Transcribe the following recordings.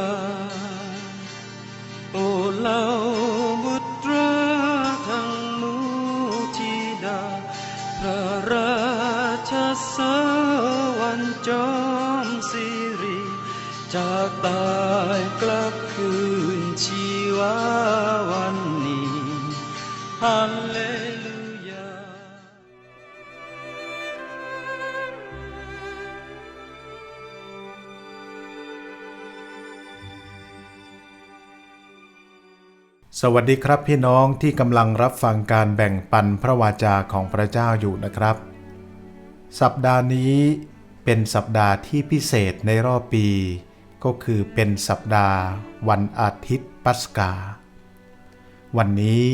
า โอ้เหล่าบุตรทั้งมูทิดา พระราชสวรรค์จอมสิริ จากตายกลับคืนชีวาวันนี้ฮัลเลลู สวัสดีครับพี่น้องที่กำลังรับฟังการแบ่งปันพระวาจาของพระเจ้าอยู่นะครับ สัปดาห์นี้เป็นสัปดาห์ที่พิเศษในรอบปี ก็คือเป็นสัปดาห์ วันอาทิตย์ปัสกา วันนี้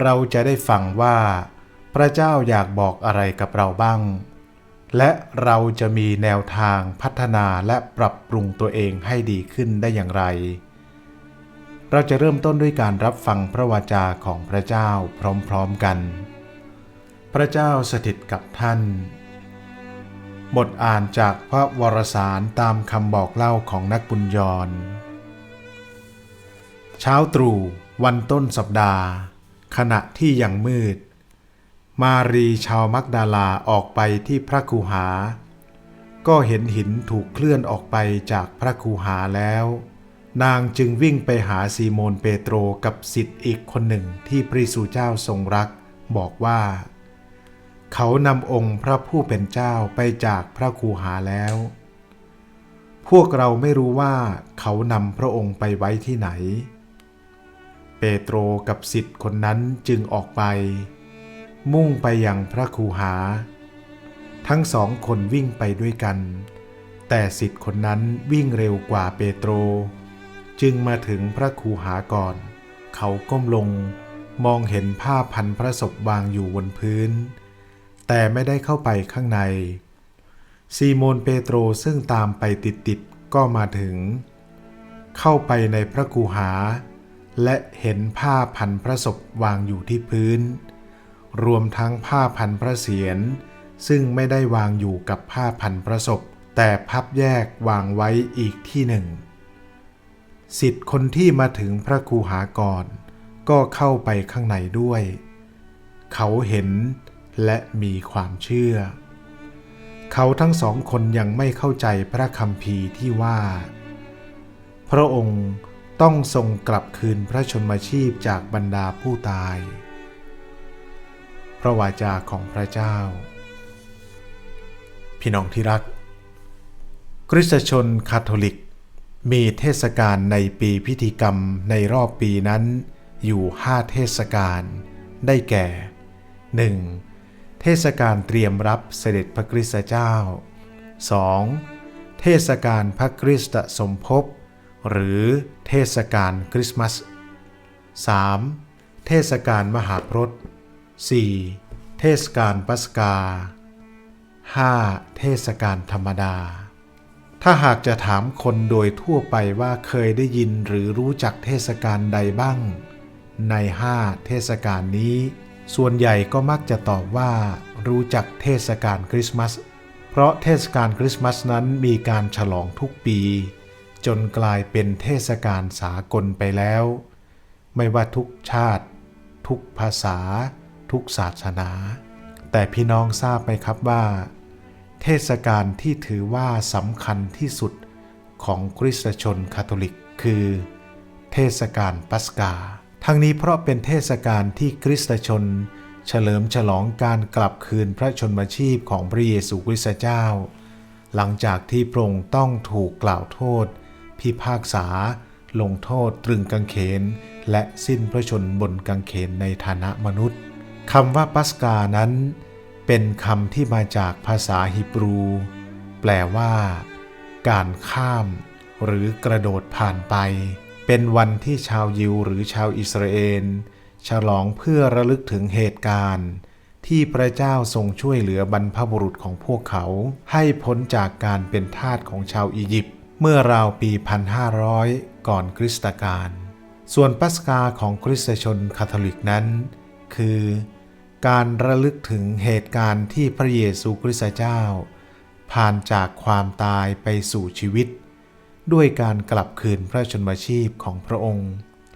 เราจะได้ฟังว่า พระเจ้าอยากบอกอะไรกับเราบ้าง และเราจะมีแนวทางพัฒนาและปรับปรุงตัวเองให้ดีขึ้นได้อย่างไร เราจะเริ่มต้นด้วยการรับฟังพระวาจาของพระเจ้าพร้อมๆกัน พระเจ้าสถิตกับท่าน บทอ่านจากพระวรสารตามคำบอกเล่าของนักบุญยรเช้าตรู่วันต้นสัปดาห์ ขณะที่ยังมืด มารีชาวมักดาลาออกไปที่พระคูหา ก็เห็นหินถูกเคลื่อนออกไปจากพระคูหาแล้ว นางจึงวิ่งไปหาซีโมนเปโตรกับสิทธิ์อีกคนหนึ่งที่พระเยซูเจ้าทรงรัก บอกว่า เขานำองค์พระผู้เป็นเจ้าไปจากพระคูหาแล้ว พวกเราไม่รู้ว่าเขานำพระองค์ไปไว้ที่ไหน เปโตรกับสิทธิ์คนนั้นจึงออกไป มุ่งไปยังพระคูหา ทั้งสองคนวิ่งไปด้วยกัน แต่สิทธิ์คนนั้นวิ่งเร็วกว่าเปโตร จึงมาถึงพระคูหาก่อน เขาก้มลงมองเห็นผ้าพันพระศพวางอยู่บนพื้น แต่ไม่ได้เข้าไปข้างใน ซีโมนเปโตรซึ่งตามไปติดๆก็มาถึง เข้าไปในพระคูหา และเห็นผ้าพันพระศพวางอยู่ที่พื้น รวมทั้งผ้าพันพระเศียรซึ่งไม่ได้วางอยู่กับผ้าพันพระศพแต่พับแยกวางไว้อีกที่หนึ่ง สิทธิ์คนที่มาถึงพระครูหาก่อน ก็เข้าไปข้างในด้วย เขาเห็นและมีความเชื่อ เขาทั้งสองคนยังไม่เข้าใจพระคัมภีที่ว่า พระองค์ต้องทรงกลับคืนพระชนมาชีพจากบรรดาผู้ตาย พระวาจาของพระเจ้า พี่น้องที่รัก คริสตชนคาทอลิก มีเทศกาลในปีพิธีกรรมในรอบปีนั้น อยู่ห้าเทศกาลได้แก่ 1. เทศกาลเตรียมรับเสด็จพระคริสตเจ้า 2. เทศกาลพระคริสตสมภพหรือเทศกาลคริสต์มาส 3. เทศกาลมหาพรต 4. เทศกาลปัสกา 5. เทศกาลธรรมดา ถ้าหากจะถามคนโดยทั่วไปว่าเคยได้ยินหรือรู้จักเทศกาลใดบ้าง ในห้าเทศกาลนี้ ส่วนใหญ่ก็มักจะตอบว่า รู้จักเทศกาลคริสต์มาส เพราะเทศกาลคริสต์มาสนั้นมีการฉลองทุกปี จนกลายเป็นเทศกาลสากลไปแล้ว ไม่ว่าทุกชาติ ทุกภาษา ทุกศาสนา แต่พี่น้องทราบไหมครับว่า เทศกาลที่ถือว่าสำคัญที่สุดของคริสตชนคาทอลิก คือ เทศกาลปัสกา ทั้งนี้เพราะเป็นเทศกาลที่คริสตชน เฉลิมฉลองการกลับคืนพระชนมชีพของพระเยซูคริสต์เจ้า หลังจากที่พระองค์ต้องถูกกล่าวโทษ พิพากษา ลงโทษตรึงกางเขน และสิ้นพระชนบนกางเขนในฐานะมนุษย์คำว่าปัสกานั้น เป็นคำที่มาจากภาษาฮีบรู แปลว่า การข้าม หรือกระโดดผ่านไป เป็นวันที่ชาวยิวหรือชาวอิสราเอลฉลองเพื่อระลึกถึงเหตุการณ์ ที่พระเจ้าทรงช่วยเหลือบรรพบุรุษของพวกเขา ให้พ้นจากการเป็นทาสของชาวอียิปต์เมื่อราวปี 1500 ก่อนคริสตกาลส่วนปัสกาของคริสตชนคาทอลิกนั้น คือ การระลึกถึงเหตุการณ์ที่พระเยซูคริสต์เจ้า ผ่านจากความตายไปสู่ชีวิต ด้วยการกลับคืนพระชนมชีพของพระองค์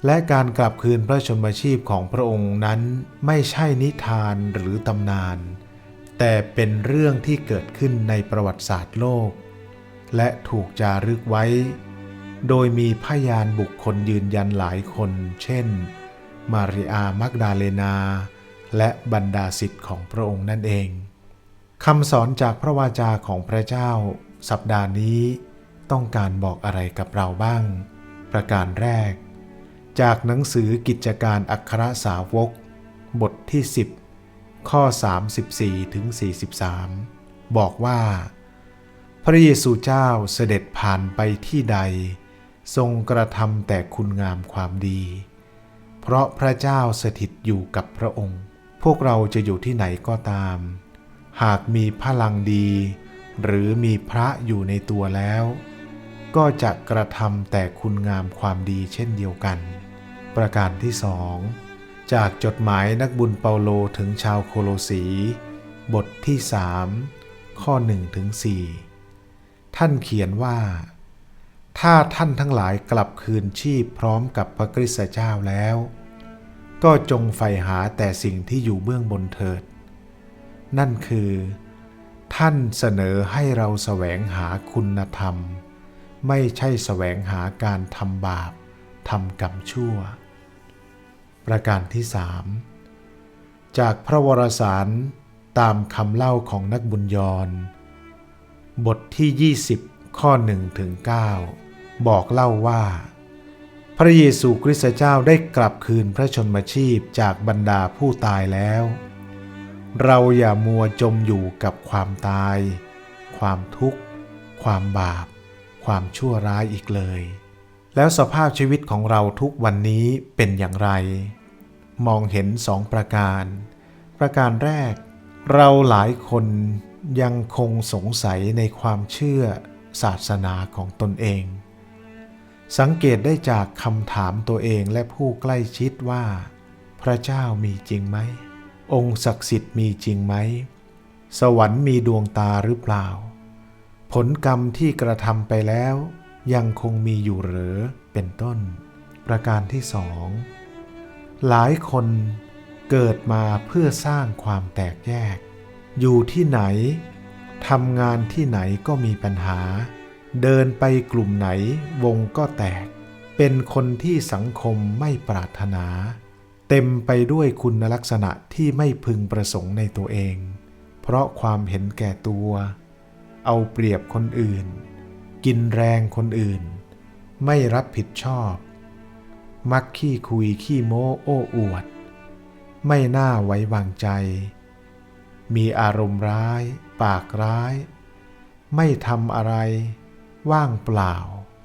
และการกลับคืนพระชนมชีพของพระองค์นั้นไม่ใช่นิทานหรือตำนาน แต่เป็นเรื่องที่เกิดขึ้นในประวัติศาสตร์โลก และถูกจารึกไว้ โดยมีพยานบุคคลยืนยันหลายคน เช่น มาริอามักดาเลนา และบรรดาสิทธิ์ของพระองค์นั่นเองคำสอนจากพระวาจาของพระเจ้า สัปดาห์นี้ต้องการบอกอะไรกับเราบ้าง ประการแรก จากหนังสือกิจการอัครสาวก บทที่ 10 ข้อ 34ถึง43 บอกว่า พระเยซูเจ้าเสด็จผ่านไปที่ใด ทรงกระทำแต่คุณงามความดี เพราะพระเจ้าสถิตอยู่กับพระองค์ พวกเราจะอยู่ที่ไหนก็ตาม หากมีพลังดี หรือมีพระอยู่ในตัวแล้ว ก็จะกระทำแต่คุณงามความดีเช่นเดียวกัน ประการที่สองจากจดหมายนักบุญเปาโลถึงชาวโคโลสี บทที่สามข้อ1ถึง4ท่านเขียนว่า ถ้าท่านทั้งหลายกลับคืนชีพพร้อมกับพระคริสตเจ้าแล้ว ก็จงใฝ่หาแต่สิ่งที่อยู่เบื้องบนเถิด นั่นคือ ท่านเสนอให้เราแสวงหาคุณธรรม ไม่ใช่แสวงหาการทำบาปทำกรรมชั่ว ประการที่สามจากพระวรสารตามคำเล่าของนักบุญยรบทที่ 20 ข้อ1ถึง9บอกเล่าว่า พระเยซูคริสต์เจ้าได้กลับคืนพระชนมชีพจากบรรดาผู้ตายแล้ว เราอย่ามัวจมอยู่กับความตาย ความทุกข์ ความบาป ความชั่วร้ายอีกเลย แล้วสภาพชีวิตของเราทุกวันนี้เป็นอย่างไร มองเห็นสองประการ ประการแรก เราหลายคนยังคงสงสัยในความเชื่อศาสนาของตนเอง สังเกตได้จากคำถามตัวเองและผู้ใกล้ชิดว่า พระเจ้ามีจริงไหม องค์ศักดิ์สิทธิ์มีจริงไหม สวรรค์มีดวงตาหรือเปล่า ผลกรรมที่กระทำไปแล้ว ยังคงมีอยู่หรือเป็นต้น ประการที่สองหลายคนเกิดมาเพื่อสร้างความแตกแยก อยู่ที่ไหนทำงานที่ไหนก็มีปัญหา เดินไปกลุ่มไหนวงก็แตก เป็นคนที่สังคมไม่ปรารถนา เต็มไปด้วยคุณลักษณะที่ไม่พึงประสงค์ในตัวเอง เพราะความเห็นแก่ตัว เอาเปรียบคนอื่น กินแรงคนอื่น ไม่รับผิดชอบ มักขี้คุยขี้โม้โอ้อวด ไม่น่าไว้วางใจ มีอารมณ์ร้าย ปากร้าย ไม่ทำอะไร ว่างเปล่า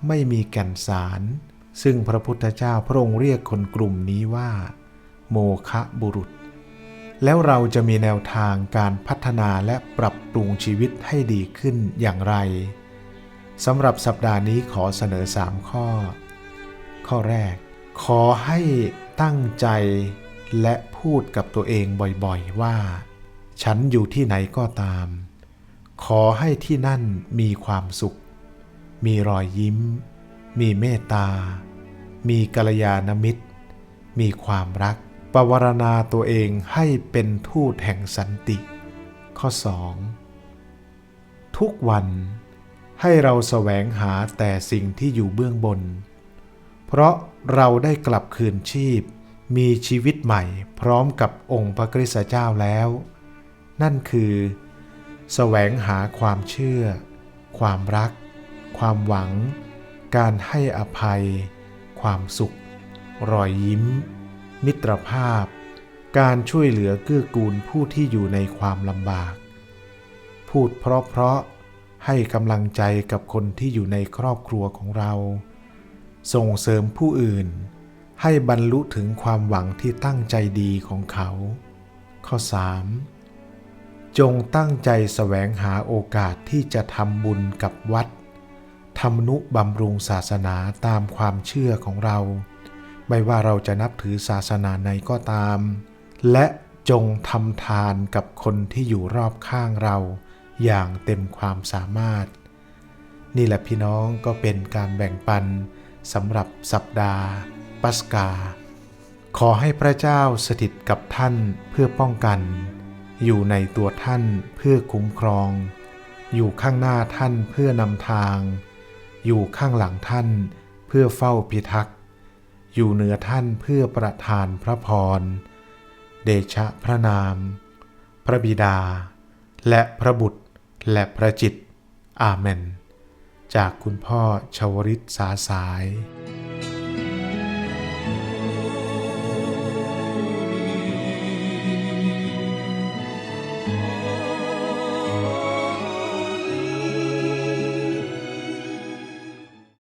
ไม่มีแก่นสาร ซึ่งพระพุทธเจ้าพระองค์เรียกคนกลุ่มนี้ว่า โมคะบุรุษ แล้วเราจะมีแนวทางการพัฒนาและปรับปรุงชีวิตให้ดีขึ้นอย่างไรสำหรับสัปดาห์นี้ขอเสนอสามข้อ ข้อแรก ขอให้ตั้งใจและพูดกับตัวเองบ่อยๆว่า ฉันอยู่ที่ไหนก็ตาม ขอให้ที่นั่นมีความสุข มีรอยยิ้ม มีเมตตา มีกัลยาณมิตร มีความรัก ปวารณาตัวเองให้เป็นทูตแห่งสันติ ข้อ 2 ทุกวันให้เราแสวงหาแต่สิ่งที่อยู่เบื้องบน เพราะเราได้กลับคืนชีพ มีชีวิตใหม่พร้อมกับองค์พระคริสต์เจ้าแล้ว นั่นคือ แสวงหาความเชื่อ ความรัก ความหวัง การให้อภัย ความสุข รอยยิ้ม มิตรภาพ การช่วยเหลือเกื้อกูลผู้ที่อยู่ในความลำบาก พูดเพราะๆให้กำลังใจกับคนที่อยู่ในครอบครัวของเรา ส่งเสริมผู้อื่น ให้บรรลุถึงความหวังที่ตั้งใจดีของเขา ข้อ 3. จงตั้งใจสแสวงหาโอกาสที่จะทำบุญกับวัด ทำนุบำรุงศาสนาตามความเชื่อของเรา ไม่ว่าเราจะนับถือศาสนาไหนก็ตาม และจงทำทานกับคนที่อยู่รอบข้างเรา อย่างเต็มความสามารถ นี่แหละพี่น้องก็เป็นการแบ่งปันสำหรับสัปดาห์ปัสกา ขอให้พระเจ้าสถิตกับท่านเพื่อป้องกัน อยู่ในตัวท่านเพื่อคุ้มครอง อยู่ข้างหน้าท่านเพื่อนำทาง อยู่ข้างหลังท่านเพื่อเฝ้าพิทักษ์ อยู่เหนือท่านเพื่อประทานพระพร เดชะพระนาม พระบิดา และพระบุตรและพระจิต อาเมน จากคุณพ่อชวริตสาสาย